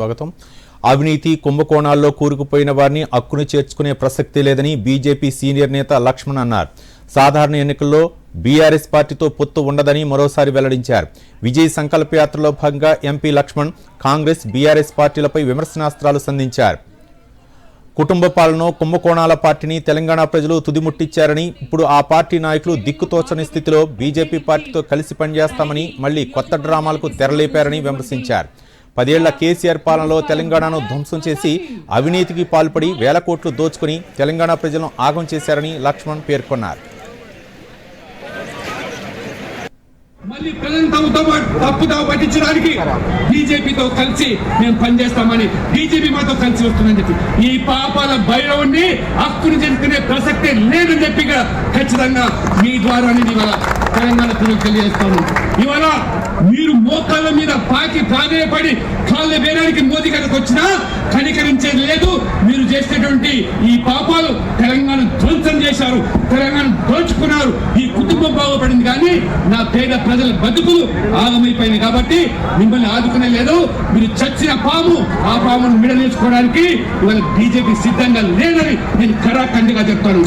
స్వాగతం. అవినీతి కుంభకోణాల్లో కూరుకుపోయిన వారిని హక్కును చేర్చుకునే ప్రసక్తి లేదని బీజేపీ సీనియర్ నేత లక్ష్మణ్ అన్నారు. సాధారణ ఎన్నికల్లో బీఆర్ఎస్ పార్టీతో పొత్తు ఉండదని మరోసారి వెల్లడించారు. విజయ్ సంకల్ప యాత్రలో భాగంగా ఎంపీ లక్ష్మణ్ కాంగ్రెస్ బీఆర్ఎస్ పార్టీలపై విమర్శనాస్త్రాలు సంధించారు. కుటుంబ పాలన కుంభకోణాల పార్టీని తెలంగాణ ప్రజలు తుదిముట్టించారని ఇప్పుడు ఆ పార్టీ నాయకులు దిక్కుతోచని స్థితిలో బీజేపీ పార్టీతో కలిసి పనిచేస్తామని మళ్ళీ కొత్త డ్రామాలకు తెరలేపారని విమర్శించారు. పదేళ్ళ కేసీఆర్ పాలనలో తెలంగాణను ధ్వంసం చేసి అవినీతికి పాల్పడి వేల కోట్లు దోచుకుని తెలంగాణ ప్రజలను ఆగం చేశారని లక్ష్మణ్ పేర్కొన్నారు. మళ్ళీ ప్రజలను తమతో తప్పుదావ పట్టించడానికి బీజేపీతో కలిసి మేము పనిచేస్తామని బీజేపీ మాతో కలిసి వస్తుందని చెప్పి ఈ పాపాల భైరవుణ్ణి హక్కును చేసుకునే ప్రసక్తే లేదని చెప్పి ఖచ్చితంగా మీ ద్వారా ఇవాళ తెలంగాణ ప్రజలకు తెలియజేస్తాను ఇవాళ మీరు మోకాళ్ళ మీద పాకి ప్రాధేయపడి కాళ్ళ వేయడానికి మోదీ గారికి వచ్చినా కనికరించేది లేదు. మీరు చేసేటువంటి ఈ పాపాలు తెలంగాణ ధ్వంసం చేశారు. తెలంగాణ దోచుకున్నారు. ఈ కుటుంబం బాగుపడింది కానీ నా పేద ప్రజల బతుకులు ఆగమైపోయింది కాబట్టి మిమ్మల్ని ఆదుకునే లేదు. మీరు చచ్చిన పాము ఆ పామును మిడలేసుకోవడానికి ఇవాళ బీజేపీ సిద్ధంగా లేదని నేను కరాఖండిగా చెప్తాను.